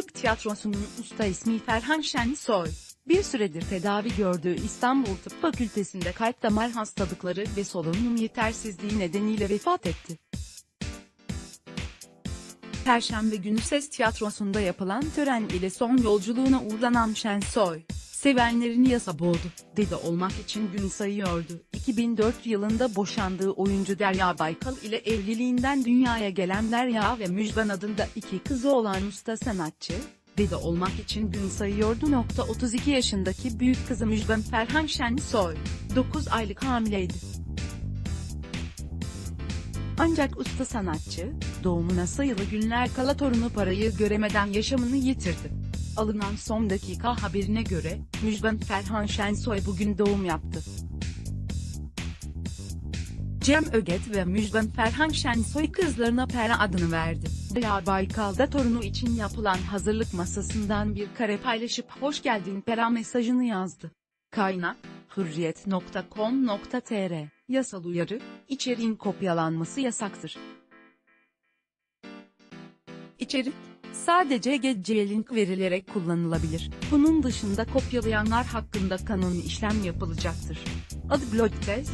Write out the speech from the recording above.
Tiyatrosu'nun usta ismi Ferhan Şensoy. Bir süredir tedavi gördüğü İstanbul Tıp Fakültesi'nde kalp damar hastalıkları ve solunum yetersizliği nedeniyle vefat etti. Perşembe günü Ses Tiyatrosu'nda yapılan tören ile son yolculuğuna uğurlanan Şensoy, sevenlerini yasa boğdu, dede olmak için gün sayıyordu. 2004 yılında boşandığı oyuncu Derya Baykal ile evliliğinden dünyaya gelen Derya ve Müjgan adında iki kızı olan usta sanatçı, dede olmak için gün sayıyordu. 32 yaşındaki büyük kızı Müjgan Ferhan Şensoy, 9 aylık hamileydi. Ancak usta sanatçı, doğumuna sayılı günler kala torunu parayı göremeden yaşamını yitirdi. Alınan son dakika haberine göre, Müjgan Ferhan Şensoy bugün doğum yaptı. Cem Öget ve Müjgan Ferhan Şensoy kızlarına Pera adını verdi. Dea Baykal'da torunu için yapılan hazırlık masasından bir kare paylaşıp hoş geldin Pera mesajını yazdı. Kaynak, hürriyet.com.tr, yasal uyarı, içeriğin kopyalanması yasaktır. İçerik, sadece GC link verilerek kullanılabilir. Bunun dışında kopyalayanlar hakkında kanuni işlem yapılacaktır. Adı Blog Test,